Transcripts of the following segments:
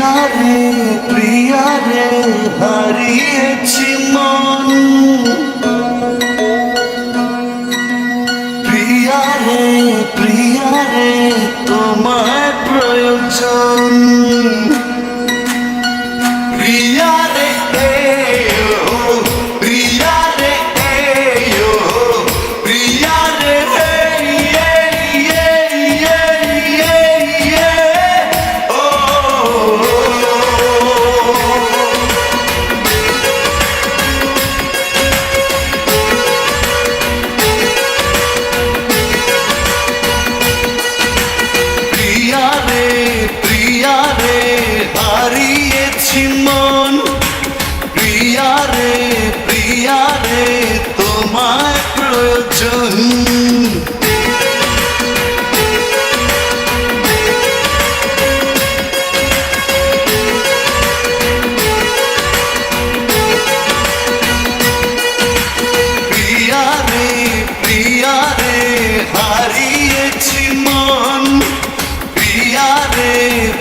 প্রিয়া রে প্রিয়া রে হারিয়েছি মন। প্রিয়া রে প্রিয়া রে তোমার প্রয়োজন।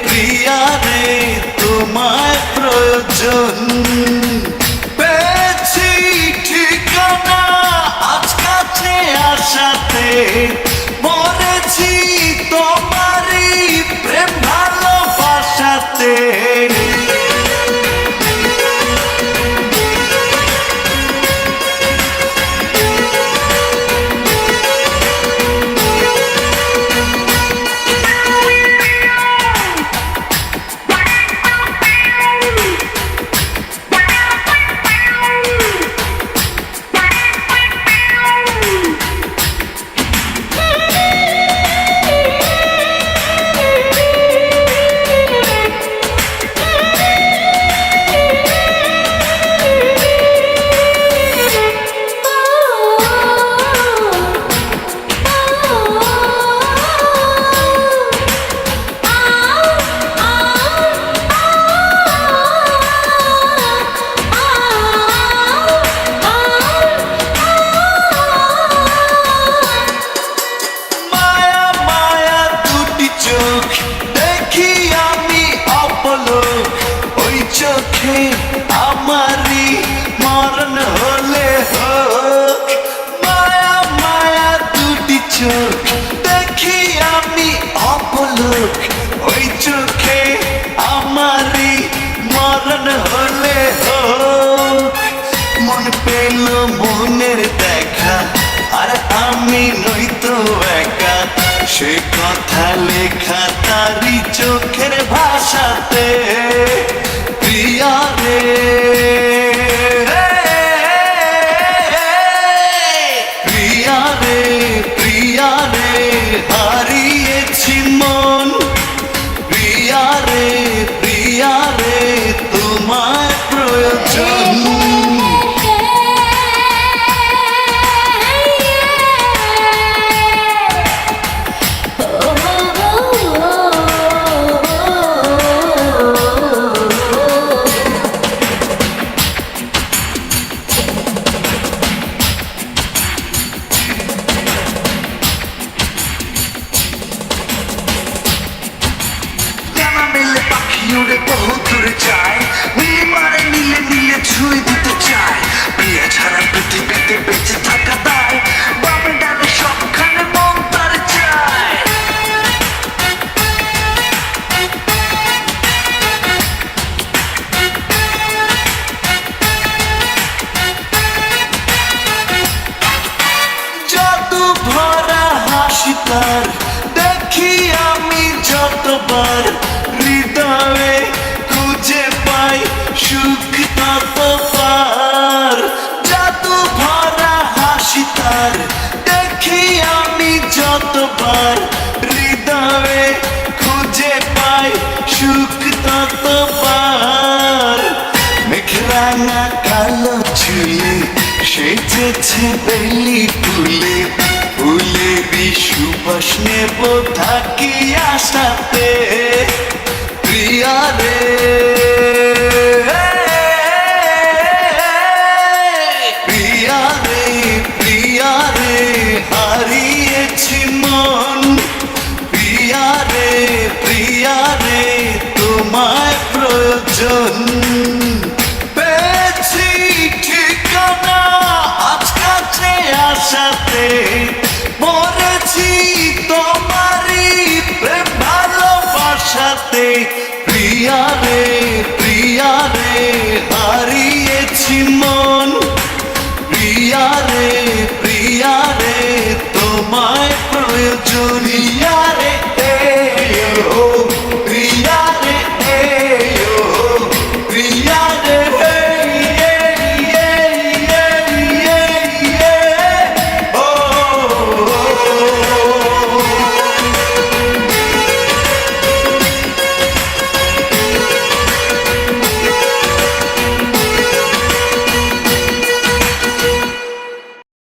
প্রিয়া রে তোমার প্রয়োজন চোখে আমারই মরণ হলে হোক। মায়া মায়া চোখ, দেখি আমি অপলোক। ওই চোখে আমারই মরণ হলে হোক। মন পেল মনের দেখা, আর আমি নই তো একা। সে কথা লেখা তারি চোখের ভাষাতে। প্রিয়া তার দেখি আমি যতবার হৃদয়ে খুঁজে পাই সুখ ততবার জাদু ভরা হাসি তার। দেখি আমি যতবার হৃদয়ে খুঁজে পাই সুখ ততবার মেঘরাঙা কালো চুলে সেজেছে বেলি ফুলে। ফুলেরই সুবাস নেব থাকি আশাতে। প্রিয়া রে। প্রিয়া রে প্রিয়া রে হারিয়েছি মন। প্রিয়া রে প্রিয়া রে তোমায় প্রয়োজনিয়া রে ও